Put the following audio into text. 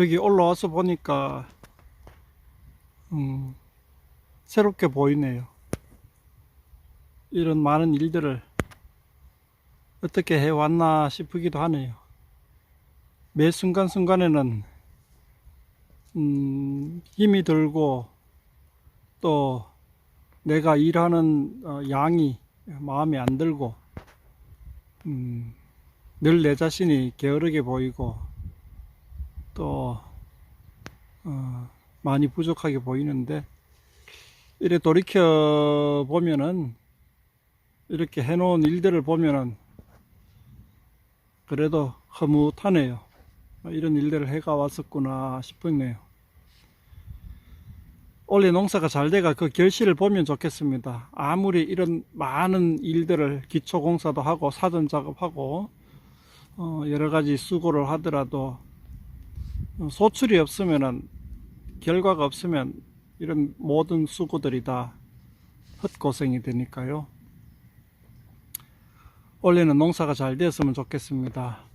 여기 올라와서 보니까 음, 새롭게 보이네요. 이런 많은 일들을 어떻게 해왔나 싶기도 하네요. 매 순간순간에는 음, 힘이 들고 또 내가 일하는 어, 양이 마음에 안 들고 음, 늘 내 자신이 게으르게 보이고 또 어, 많이 부족하게 보이는데 이래 돌이켜 보면은 이렇게 해놓은 일들을 보면은 그래도 허무하네요. 이런 일들을 해가 왔었구나 싶네요. 올해 농사가 잘 돼가 그 결실을 보면 좋겠습니다. 아무리 이런 많은 일들을 기초공사도 하고 사전 작업하고 어, 여러 가지 수고를 하더라도 어, 소출이 없으면은 결과가 없으면 이런 모든 수고들이 다 헛고생이 되니까요. 올해는 농사가 잘 되었으면 좋겠습니다.